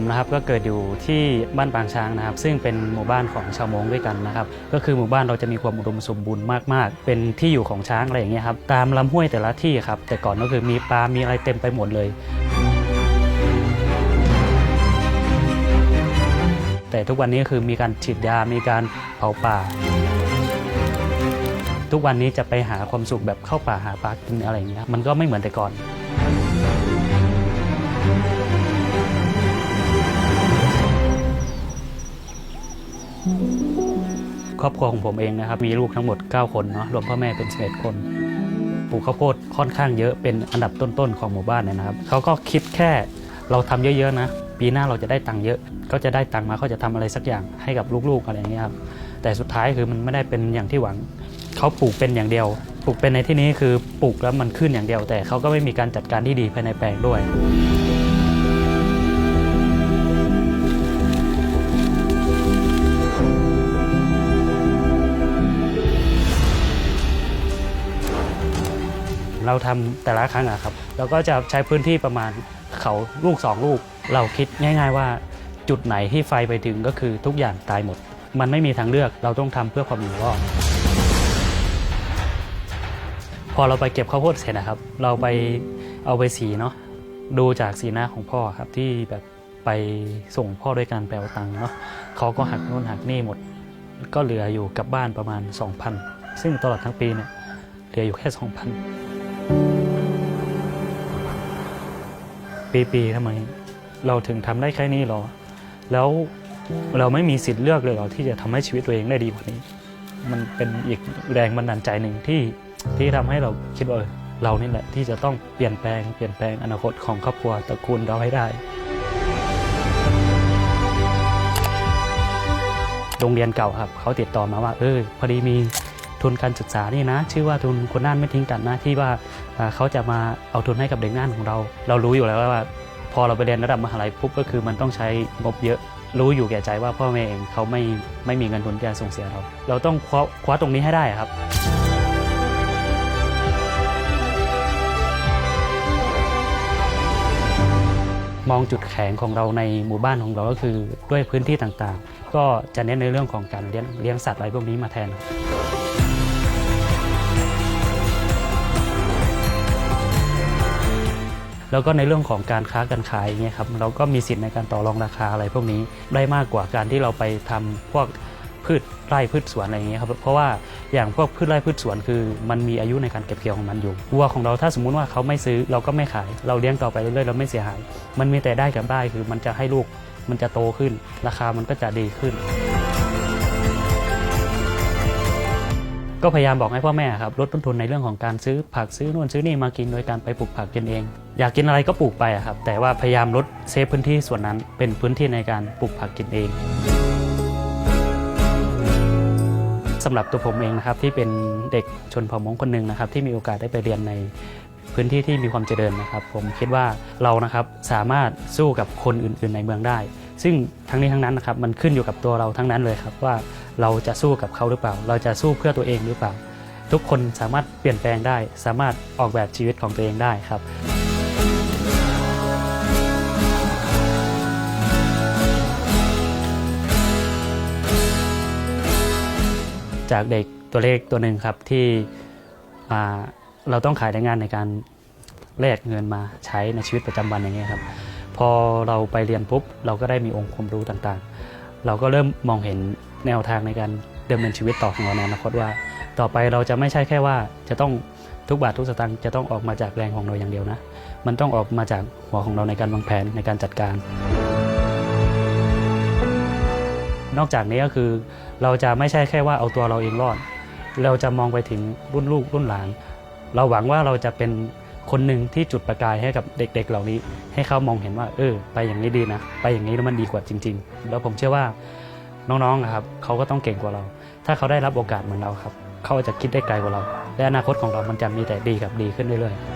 มนะครับก็เกิดอยู่ที่บ้านปางช้างนะครับ ซึ่งเป็นหมู่บ้านของชาวมงด้วยกันนะครับ ก็คือหมู่บ้านเราจะมีความอุดมสมบูรณ์มากๆ เป็นที่อยู่ของช้างอะไรอย่างเงี้ยครับตามลำห้วยแต่ละที่ครับ แต่ก่อนก็คือมีปลา มีอะไรเต็มไปหมดเลยแต่ทุกวันนี้คือมีการฉีดยา มีการเผาป่า ทุกวันนี้จะไปหาความสุขแบบเข้าป่าหาปลากินอะไรอย่างเงี้ย มันก็ไม่เหมือนแต่ก่อน ครอบครัวของผมเองนะครับ มีลูกทั้งหมด 9 คนเนาะรวมพ่อแม่เป็น 11 คนปลูกข้าวโพดค่อนข้างเยอะเป็นอันดับต้นๆของหมู่บ้านเนี่ยนะครับเขาก็คิดแค่เราทำเยอะๆนะ ปีหน้าเราจะได้ตังค์เยอะ ก็จะได้ตังค์มาเขาจะทำอะไรสักอย่างให้กับลูกๆอะไรอย่างเงี้ยครับแต่สุดท้ายคือมันไม่ได้เป็นอย่างที่หวังเขาปลูกเป็นอย่างเดียว ปลูกเป็นในที่นี้คือปลูกแล้วมันขึ้นอย่างเดียว แต่เขาก็ไม่มีการจัดการที่ดีภายในแปลงด้วย เราทำแต่ละครั้งอะครับเราก็จะใช้พื้นที่ประมาณเขาลูกสองลูก เราคิดง่าย ๆ ว่าจุดไหนที่ไฟไปถึงก็คือทุกอย่างตายหมด มันไม่มีทางเลือกเราต้องทำเพื่อความอยู่รอดพอเราไปเก็บข้าวโพดเสร็จนะครับ เราไปเอาไปสีเนาะดูจากสีหน้าของพ่อครับที่แบบไปส่งพ่อด้วยการแปลตังเนาะเขาก็หักโน่นหักนี่หมด ก็เหลืออยู่กับบ้านประมาณ 2,000 ซึ่งตลอดทั้งปีเนี่ยเหลืออยู่แค่ 2,000 ปีๆทำไม เราถึงทำได้แค่นี้หรอ แล้วเราไม่มีสิทธิ์เลือกเลยหรอที่จะทำให้ชีวิตตัวเองได้ดีกว่านี้ มันเป็นอีกแรงบันดาลใจหนึ่งที่ที่ทำให้เราคิดว่าเออเรานี่แหละที่จะต้องเปลี่ยนแปลงเปลี่ยนแปลงอนาคตของครอบครัวตระกูลเราให้ได้โรงเรียนเก่าครับเขาติดต่อมาว่า เออพอดีมีทุนการศึกษานี่นะ ชื่อว่าทุนคนน่านไม่ทิ้งกันนะที่ว่า เขาจะมาเอาทุนให้กับเด็กน่านของเรา เรารู้อยู่แล้วว่า พอเราไปเรียนระดับมหาลัยปุ๊บก็คือมันต้องใช้งบเยอะรู้อยู่แก่ใจว่าพ่อแม่เองเขาไม่ไม่มีเงินทุนที่จะส่งเสียเรา เราต้องคว้าคว้าตรงนี้ให้ได้ครับ มองจุดแข็งของเราในหมู่บ้านของเราก็คือด้วยพื้นที่ต่างๆ ก็จะเน้นในเรื่องของการเลี้ยงเลี้ยงสัตว์อะไรพวกนี้มาแทน แล้วก็ในเรื่องของการค้าการขายอย่างเงี้ยครับเราก็มีสิทธิ์ในการต่อรองราคาอะไรพวกนี้ได้มากกว่าการที่เราไปทำพวกพืชไร่พืชสวนอะไรอย่างเงี้ยครับเพราะว่าอย่างพวกพืชไร่พืชสวนคือ มันมีอายุในการเก็บเกี่ยวของมันอยู่วัวของเราถ้าสมมุติว่าเขาไม่ซื้อเราก็ไม่ขาย เราเลี้ยงต่อไปเรื่อยๆเราไม่เสียหาย มันมีแต่ได้กับได้คือมันจะให้ลูกมันจะโตขึ้น ราคามันก็จะดีขึ้น ก็พยายามบอกให้พ่อแม่ครับลดต้นทุนในเรื่องของการซื้อผักซื้อนู่นซื้อนี่มากินโดยการไปปลูกผักกินเอง อยากกินอะไรก็ปลูกไปครับแต่ว่าพยายามลดเซฟพื้นที่ส่วนนั้นเป็นพื้นที่ในการปลูกผักกินเองสำหรับตัวผมเองนะครับที่เป็นเด็กชนเผ่ามงคนหนึ่งนะครับที่มีโอกาสได้ไปเรียนในพื้นที่ที่มีความเจริญนะครับ ผมคิดว่าเรานะครับสามารถสู้กับคนอื่น ๆ ในเมืองได้ ซึ่งทั้งนี้ทั้งนั้นนะครับมันขึ้นอยู่กับตัวเราทั้งนั้นเลยครับว่า เราจะสู้กับเขาหรือเปล่า เราจะสู้เพื่อตัวเองหรือเปล่า ทุกคนสามารถเปลี่ยนแปลงได้ สามารถออกแบบชีวิตของตัวเองได้ครับจากเด็กตัวเลขตัวหนึ่งครับที่เราต้องขายแรงงานในการแลกเงินมาใช้ในชีวิตประจำวันอย่างเงี้ยครับ พอเราไปเรียนปุ๊บเราก็ได้มีองค์ความรู้ต่างๆ เราก็เริ่มมองเห็น แนวทางในการดำเนินชีวิตต่อของเราในอนาคตว่า ต่อไปเราจะไม่ใช่แค่ว่าจะต้องทุกบาททุกสตางค์จะต้องออกมาจากแรงของเราอย่างเดียวนะ มันต้องออกมาจากหัวของเราในการวางแผนในการจัดการ นอกจากนี้ก็คือเราจะไม่ใช่แค่ว่าเอาตัวเราเองรอด เราจะมองไปถึงรุ่นลูกรุ่นหลาน เราหวังว่าเราจะเป็นคนหนึ่งที่จุดประกายให้กับเด็ก ๆ เหล่านี้ ให้เขามองเห็นว่า เออ ไปอย่างนี้ดีนะ ไปอย่างนี้แล้วมันดีกว่าจริง ๆ แล้วผมเชื่อว่า น้องๆครับเขาก็ต้องเก่งกว่าเรา ถ้าเขาได้รับโอกาสเหมือนเราครับ เขาจะคิดได้ไกลกว่าเรา และอนาคตของเรามันจะมีแต่ดีกับดีขึ้นเรื่อยๆ